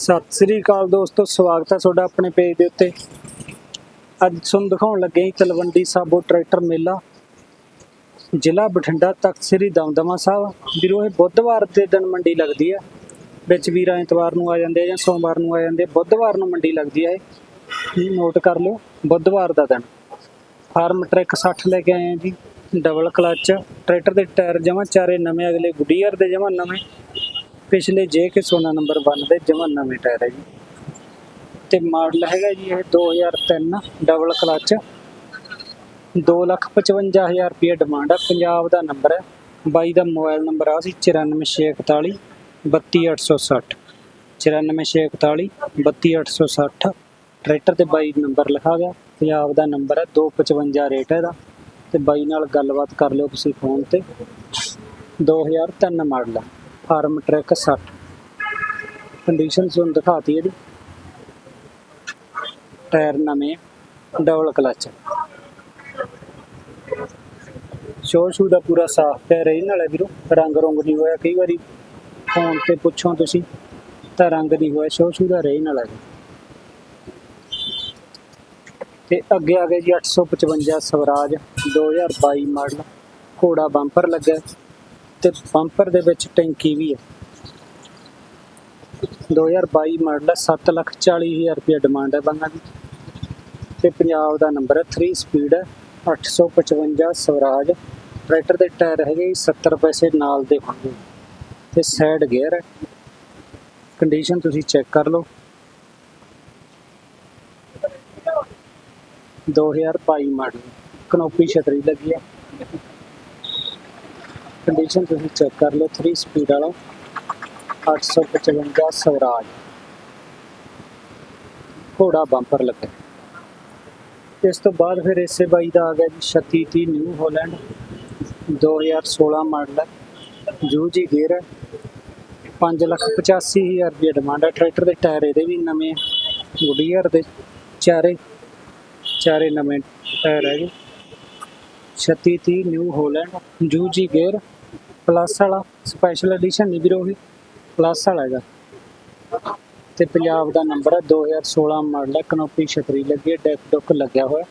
ਸਤਿ ਸ੍ਰੀ ਅਕਾਲ ਦੋਸਤੋ, ਸਵਾਗਤ ਹੈ ਤੁਹਾਡਾ ਆਪਣੇ ਪੇਜ ਦੇ ਉੱਤੇ। ਅੱਜ ਤੁਹਾਨੂੰ ਦਿਖਾਉਣ ਲੱਗੇ ਹਾਂ ਤਲਵੰਡੀ ਸਾਬੋ ਟਰੈਕਟਰ ਮੇਲਾ, ਜ਼ਿਲ੍ਹਾ ਬਠਿੰਡਾ ਤਖਤ ਸ੍ਰੀ ਦਮਦਮਾ ਸਾਹਿਬ। ਵੀਰੋ, ਇਹ ਬੁੱਧਵਾਰ ਦੇ ਦਿਨ ਮੰਡੀ ਲੱਗਦੀ ਹੈ। ਵਿੱਚ ਵੀਰ ਐਤਵਾਰ ਨੂੰ ਆ ਜਾਂਦੇ ਆ ਜਾਂ ਸੋਮਵਾਰ ਨੂੰ ਆ ਜਾਂਦੇ ਬੁੱਧਵਾਰ ਨੂੰ ਮੰਡੀ ਲੱਗਦੀ ਹੈ ਇਹ। ਨੋਟ ਕਰ ਲਿਓ, ਬੁੱਧਵਾਰ ਦਾ ਦਿਨ। ਫਾਰਮ ਟਰੈਕ 60 ਲੈ ਕੇ ਆਏ ਆ ਜੀ। ਡਬਲ ਕਲਚ ਟਰੈਕਟਰ ਦੇ ਟਾਇਰ ਜਮਾ ਚਾਰੇ ਨਵੇਂ, ਅਗਲੇ ਗੁੱਡੀਅਰ ਦੇ ਜਮਾ ਨਵੇਂ। ਪਿਛਲੇ ਜੇ ਕੇ ਸੋਨਾ ਨੰਬਰ 1 ਦੇ ਜਮਾ ਨਵੇਂ ਟਾਇਰ ਹੈ ਜੀ। ਤੇ ਮਾਡਲ ਹੈਗਾ ਜੀ ਇਹ 2003 ਡਬਲ ਕਲਚ 255000 ਰੁਪਏ ਡਿਮਾਂਡ ਆ, ਪੰਜਾਬ ਦਾ ਨੰਬਰ ਹੈ ਬਾਈ ਦਾ ਮੋਬਾਈਲ ਨੰਬਰ ਆ ਸੀ 94641 32860 94641 32860 ਟਰੈਕਟਰ ਤੇ ਬਾਈ ਨੰਬਰ ਲਿਖਾ ਗਿਆ, ਪੰਜਾਬ ਦਾ ਨੰਬਰ ਹੈ 255 ਰੇਟ ਹੈ ਇਹਦਾ। ਤੇ ਬਾਈ ਨਾਲ ਗੱਲਬਾਤ ਕਰ ਲਿਓ ਤੁਸੀਂ ਫੋਨ ਤੇ। 2003 ਮਾਡਲ ਹੈ ਫਾਰਮ ਟਰੈਕ 60 ਕੰਡੀਸ਼ਨ ਤੁਹਾਨੂੰ ਦਿਖਾਤੀ ਇਹਦੀ ਟਾਇਰ ਨਵੇਂ ਡਬਲ ਕਲਚ ਸ਼ੋ ਸ਼ੂ ਦਾ ਪੂਰਾ ਸਾਫ਼ ਪਿਆ ਰਹੀ ਨਾਲ ਵੀਰੋ, ਰੰਗ ਰੰਗ ਨਹੀਂ ਹੋਇਆ ਕਈ ਵਾਰੀ। ਫੋਨ ਤੇ ਪੁੱਛੋ ਤੁਸੀਂ, ਤਾਂ ਰੰਗ ਨਹੀਂ ਹੋਇਆ ਸ਼ੋ ਸ਼ੂ ਦਾ ਰਹੀ ਨਾਲ। ਹੈ ਤੇ ਅੱਗੇ ਆ ਗਿਆ ਜੀ 855 ਸਵਰਾਜ 2022 ਮਾਡਲ। ਘੋੜਾ ਬੰਪਰ ਲੱਗਾ ਤੇ ਬੰਪਰ ਦੇ ਵਿੱਚ ਟੈਂਕੀ ਵੀ ਹੈ। 2022 ਮਾਡਲ ਹੈ 740000 ਰੁਪਏ ਡਿਮਾਂਡ ਹੈ ਬੰਗਾ ਦੀ ਤੇ ਪੰਜਾਬ ਦਾ ਨੰਬਰ ਹੈ 3 ਸਪੀਡ ਹੈ 855 ਸਵਰਾਜ। ਟਰੈਕਟਰ ਦੇ ਟਾਇਰ ਹੈਗੇ ਜੀ 70 ਪੈਸੇ ਨਾਲ ਦੇ ਹੋਣਗੇ। ਤੇ ਸਾਈਡ ਗੇਅਰ ਹੈ। ਕੰਡੀਸ਼ਨ ਤੁਸੀਂ ਚੈੱਕ ਕਰ ਲਓ। 2022 ਮਾਡਲ, ਕਨੋਪੀ ਛਤਰੀ ਲੱਗੀ ਹੈ। ਕੰਡੀਸ਼ਨ ਤੁਸੀਂ ਚੈੱਕ ਕਰ ਲਓ 3 ਸਪੀਡ ਵਾਲਾ 855 ਸਵਰਾਜ। ਘੋੜਾ ਬੰਪਰ ਲੱਗਾ। ਇਸ ਤੋਂ ਬਾਅਦ ਫਿਰ ਇਸੇ ਬਾਈ ਦਾ ਆ ਗਿਆ ਜੀ 3630 ਨਿਊ ਹਾਲੈਂਡ 2016 ਮਾਡਲ ਹੈ। ਜੂ ਜੀ ਗੇਅਰ ਹੈ। 585000 ਰੁਪਏ ਡਿਮਾਂਡ ਹੈ। ਟਰੈਕਟਰ ਦੇ ਟਾਇਰ ਇਹਦੇ ਵੀ ਨਵੇਂ ਗੁਡੀਅਰ ਦੇ ਚਾਰੇ ਚਾਰੇ ਨਵੇਂ ਟਾਇਰ ਹੈਗੇ। 3630 ਨਿਊ ਹੋਲੈਂਡ ਜੂ ਜੀ ਗੇਅਰ ਪਲੱਸ ਵਾਲਾ ਸਪੈਸ਼ਲ ਐਡੀਸ਼ਨ ਨਹੀਂ ਵੀਰੋ ਇਹ ਪਲੱਸ ਵਾਲਾ ਹੈਗਾ। ਤੇ ਪੰਜਾਬ ਦਾ ਨੰਬਰ ਹੈ 2016 ਮਾਡਲ ਹੈ ਕਨੋਪੀ ਛਤਰੀ ਲੱਗੀ ਹੈ ਡੈਕ ਡੁੱਕ ਲੱਗਿਆ ਹੋਇਆ।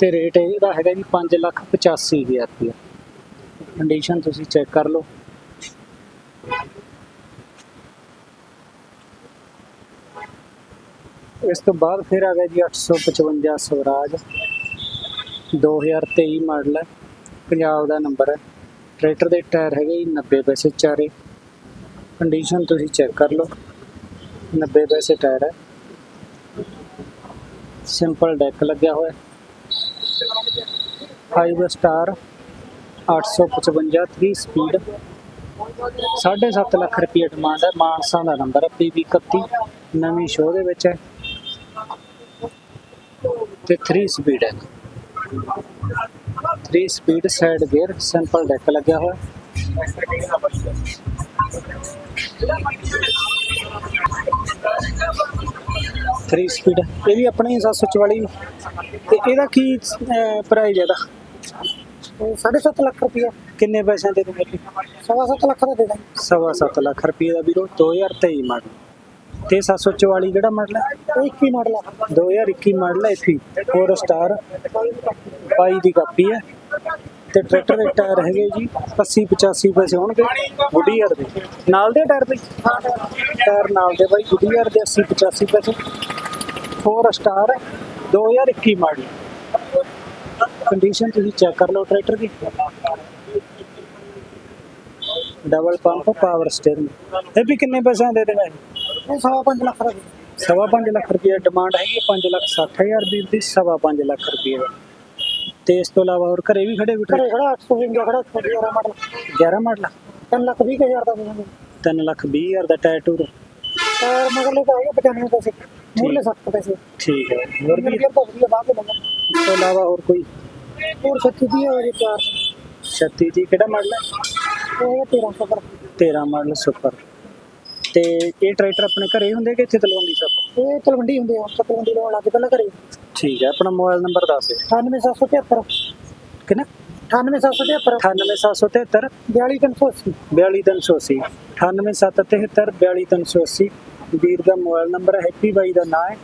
ਤੇ ਰੇਟ ਇਹਦਾ ਹੈਗਾ ਜੀ 585000 ਰੁਪਏ ਕੰਡੀਸ਼ਨ ਤੁਸੀਂ ਚੈੱਕ ਕਰ ਲਓ। ਇਸ ਤੋਂ ਬਾਅਦ ਫਿਰ ਆ ਗਿਆ ਜੀ 855 ਸਵਰਾਜ। 2023 ਮਾਡਲ ਹੈ। ਪੰਜਾਬ ਦਾ ਨੰਬਰ ਹੈ। ਟਰੈਕਟਰ ਦੇ ਟਾਇਰ ਹੈਗੇ ਜੀ 90 ਪੈਸੇ ਚਾਰੇ। ਕੰਡੀਸ਼ਨ ਤੁਸੀਂ ਚੈੱਕ ਕਰ ਲਓ। 90 ਪੈਸੇ ਟਾਇਰ ਹੈ। ਸਿੰਪਲ ਡੈਕ ਲੱਗਿਆ ਹੋਇਆ। 5 ਸਟਾਰ 855 3 ਸਪੀਡ 7.5 ਲੱਖ ਰੁਪਏ ਡਿਮਾਂਡ ਹੈ। ਮਾਨਸਾ ਦਾ ਨੰਬਰ ਹੈ PB 31 ਨਵੀਂ ਸ਼ੋਅ ਦੇ ਵਿੱਚ ਹੈ। ਤੇ 3 ਸਪੀਡ ਹੈ। 3 speed side gear simple deck ਲੱਗਿਆ ਹੋਇਆ। ਥ੍ਰੀ ਸਪੀਡ ਇਹ ਵੀ ਆਪਣੀ 744 ਤੇ ਇਹਦਾ ਕੀ ਪ੍ਰਾਈਸ ਇਹਦਾ? ਸਾਢੇ ਸੱਤ ਲੱਖ ਰੁਪਇਆ। ਕਿੰਨੇ ਪੈਸਿਆਂ ਦੇ ਦੂੰਗੇ ਸਵਾ ਸੱਤ ਲੱਖ ਦਾ ਦੇ ਦਾਂਗੇ। ਸਵਾ ਸੱਤ ਲੱਖ ਰੁਪਏ ਦਾ ਵੀਰੋ 2023 ਮਾਡਲ ਤੇ 744 ਕਿਹੜਾ ਮਾਡਲ ਹੈ? ਉਹ 21 ਮਾਡਲ ਆ 2021 ਮਾਡਲ ਹੈ ਇਥੀ 4 ਸਟਾਰ 22 ਦੀ ਕਾਪੀ ਹੈ। ਤੇ ਟਰੈਕਟਰ ਦੇ ਟਾਇਰ ਹੈਗੇ ਜੀ 80 85 ਪੈਸੇ ਹੋਣਗੇ। ਗੁੱਡੀਅਰ ਦੇ। ਨਾਲ ਦੇ ਟਾਇਰ ਦੇ? ਟਾਇਰ ਨਾਲ ਦੇ ਬਾਈ ਗੁੱਡੀਅਰ ਦੇ 80 85 ਪੈਸੇ। 4 ਸਟਾਰ 2021 ਮਾਡਲ ਕੰਡੀਸ਼ਨ ਤੁਸੀਂ ਚੈੱਕ ਕਰ ਲਓ ਟਰੈਕਟਰ ਦੀ। ਡਬਲ ਪੰਪ ਪਾਵਰ ਸਟੀਅਰਿੰਗ ਇਹ ਵੀ ਕਿੰਨੇ ਪੈਸਿਆਂ ਦੇ ਦੇਣਾ ਸਵਾ ਪੰਜ ਲੱਖ ਦਾ ਦੇ। ਸਵਾ ਪੰਜ ਲੱਖ ਰੁਪਏ ਡਿਮਾਂਡ ਹੈਗੀ 5 ਲੱਖ 60 ਹਜ਼ਾਰ ਦੀ ਸਵਾ ਪੰਜ ਲੱਖ ਰੁਪਏ। ਦਾ ਤੇ ਇਸ ਤੋਂ ਇਲਾਵਾ ਹੋਰ ਘਰੇ ਵੀ ਖੜੇ ਵੀ ਘਰੇ ਖੜਾ 855 ਖੜਾ 11 ਮਾਡਲ। 11 ਮਾਡਲ? 3 ਲੱਖ 20 ਹਜ਼ਾਰ ਦਾ ਦੇ ਦਾਂਗੇ 3 ਲੱਖ 20 ਹਜ਼ਾਰ ਦਾ ਟਾਇਰ ਟੂਰ। ਟਾਇਰ ਮਗਰਲੇ ਤਾਂ ਹੈਗੇ 95 ਪੈਸੇ। ਮੂਰਲੇ 60 ਪੈਸੇ। ਠੀਕ ਹੈ। ਹੋਰ ਵੀ ਤਾਂ ਵਧੀਆ ਬਾਅਦ ਦੇ ਲੰਗਾ ਇਸ ਤੋਂ ਇਲਾਵਾ ਹੋਰ ਕੋਈ? ਹੋਰ 36 ਦੀ ਹੈ ਜੀ ਚਾਰ 36 ਦੀ ਕਿਹੜਾ ਮਾਡਲ ਹੈ? ਉਹ 1300 ਪਰ 13 ਮਾਡਲ ਸੁਪਰ। ਤੇ ਇਹ ਟਰੈਕਟਰ ਆਪਣੇ ਘਰੇ ਹੁੰਦੇ ਕਿ ਇੱਥੇ ਤਲਵੰਡੀ ਸਾਹਿਬ ਇਹ ਤਲਵੰਡੀ ਹੁੰਦੇ ਆ ਤਲਵੰਡੀ ਲਾਉਣ ਲੱਗੇ ਪਹਿਲਾਂ ਘਰੇ। ਠੀਕ ਹੈ ਆਪਣਾ ਮੋਬਾਈਲ ਨੰਬਰ ਦੱਸ ਦਿਓ। 98773 ਕਿੰਨਾ? 98773 98773 42380 42380 98773 42380 ਵੀਰ ਦਾ ਮੋਬਾਈਲ ਨੰਬਰ ਹੈ ਹੈਪੀ ਬਾਈ ਦਾ ਨਾਮ ਹੈ।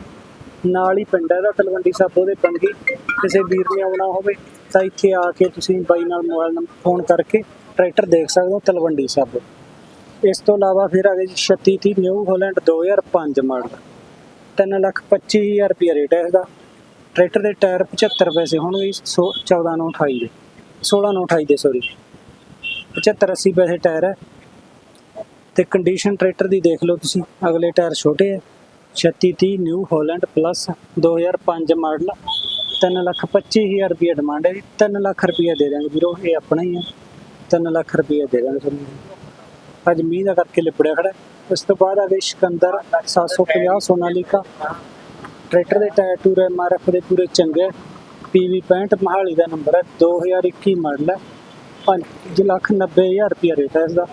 ਨਾਲ ਹੀ ਪਿੰਡ ਹੈ ਦਾ ਤਲਵੰਡੀ ਸਾਬੋ ਦੇ ਪੰਗੀ ਕਿਸੇ ਵੀਰ ਨੇ ਆਉਣਾ ਹੋਵੇ ਤਾਂ ਇੱਥੇ ਆ ਕੇ ਤੁਸੀਂ ਬਾਈ ਨਾਲ ਮੋਬਾਈਲ ਨੰਬਰ ਫੋਨ ਕਰਕੇ ਟਰੈਕਟਰ ਦੇਖ ਸਕਦੇ ਹੋ ਤਲਵੰਡੀ ਸਾਬੋ। ਇਸ ਤੋਂ ਇਲਾਵਾ ਫਿਰ ਆ ਗਈ 3630 ਨਿਊ ਹਾਲੈਂਡ 2005 ਮਾਡਲ। ਤਿੰਨ ਲੱਖ ਪੱਚੀ ਹਜ਼ਾਰ ਰੁਪਏ ਰੇਟ ਹੈ ਇਹਦਾ। ਟਰੈਕਟਰ ਦੇ ਟਾਇਰ 75 ਪੈਸੇ ਹੋਣਗੇ 14 ਨੂੰ 28 ਦੇ 16 ਨੂੰ 28 ਦੇ ਸੌਰੀ 75 80 ਪੈਸੇ ਟਾਇਰ ਹੈ ਤੇ ਕੰਡੀਸ਼ਨ ਟਰੈਕਟਰ ਦੀ ਦੇਖ ਲਓ ਤੁਸੀਂ, ਅਗਲੇ ਟਾਇਰ ਛੋਟੇ ਹੈ 3630 New Holland plus 2005 model. 3 lakh 25 ਹਜ਼ਾਰ ਰੁਪਏ ਡਿਮਾਂਡ ਹੈ 3 ਲੱਖ ਰੁਪਏ ਦੇ ਦਾਂਗੇ ਵੀਰੋ, ਇਹ ਆਪਣਾ ਹੀ ਹੈ 3 ਲੱਖ ਰੁਪਏ ਦੇ ਦਾਂਗੇ ਤੁਹਾਨੂੰ। ਅੱਜ ਮੀਂਹ ਦਾ ਕਰਕੇ ਲਿਬੜਿਆ ਖੜਾ ਉਸ ਤੋਂ ਬਾਅਦ ਆ ਗਈ ਸਿਕੰਦਰ 750 ਸੋਨਾਲੀਕਾ। ਟਰੈਕਟਰ ਦੇ ਟਾਇਰ ਟੂਰ ਐਮਆਰਐਫ ਦੇ ਪੂਰੇ ਚੰਗੇ ਪੀਵੀ 65 ਮਹਾਲੀ ਦਾ ਨੰਬਰ ਹੈ 2021 ਮਾਡਲ ਹੈ। 5 ਲੱਖ 90 ਹਜ਼ਾਰ ਰੁਪਏ ਰੇਟ ਹੈ ਇਸਦਾ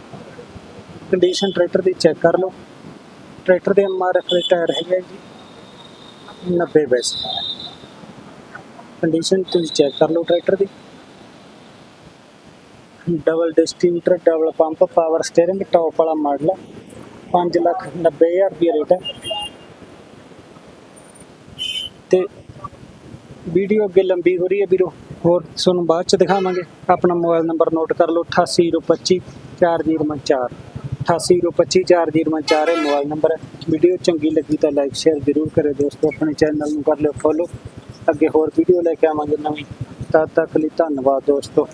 ਕੰਡੀਸ਼ਨ ਟਰੈਕਟਰ ਦੀ ਚੈੱਕ ਕਰ ਲਓ। ਟਰੈਕਟਰ ਦੇ ਐਮਆਰਐਫ ਦੇ ਟਾਇਰ ਹੈਗੇ ਜੀ 90 ਪੈਸੇ ਕੰਡੀਸ਼ਨ ਤੁਸੀਂ ਚੈੱਕ ਕਰ ਲਓ ਟਰੈਕਟਰ ਦੀ। Double distributor double pump power steering top ਵਾਲਾ ਮਾਡਲ 5 ਲੱਖ 90 ਹਜ਼ਾਰ ਰੁਪਏ ਰੇਟ ਹੈ ਤੇ ਵੀਡੀਓ ਅੱਗੇ ਲੰਬੀ ਹੋ ਰਹੀ ਹੈ ਵੀਰੋ, ਹੋਰ ਤੁਹਾਨੂੰ ਬਾਅਦ ਚ ਦਿਖਾਵਾਂਗੇ। ਆਪਣਾ ਮੋਬਾਈਲ ਨੰਬਰ ਨੋਟ ਕਰ ਲਓ 8825 4054 8825 4054 ਇਹ ਮੋਬਾਈਲ ਨੰਬਰ ਹੈ। ਵੀਡੀਓ ਚੰਗੀ ਲੱਗੀ ਤਾਂ ਲਾਈਕ ਸ਼ੇਅਰ ਜ਼ਰੂਰ ਕਰਿਓ ਦੋਸਤੋ, ਆਪਣੇ ਚੈਨਲ ਨੂੰ ਕਰ ਲਿਓ ਫੋਲੋ ਅੱਗੇ ਹੋਰ ਵੀਡੀਓ ਲੈ ਕੇ ਆਵਾਂਗੇ ਨਵੀਂ। ਤਦ ਤੱਕ ਲਈ ਧੰਨਵਾਦ ਦੋਸਤੋ।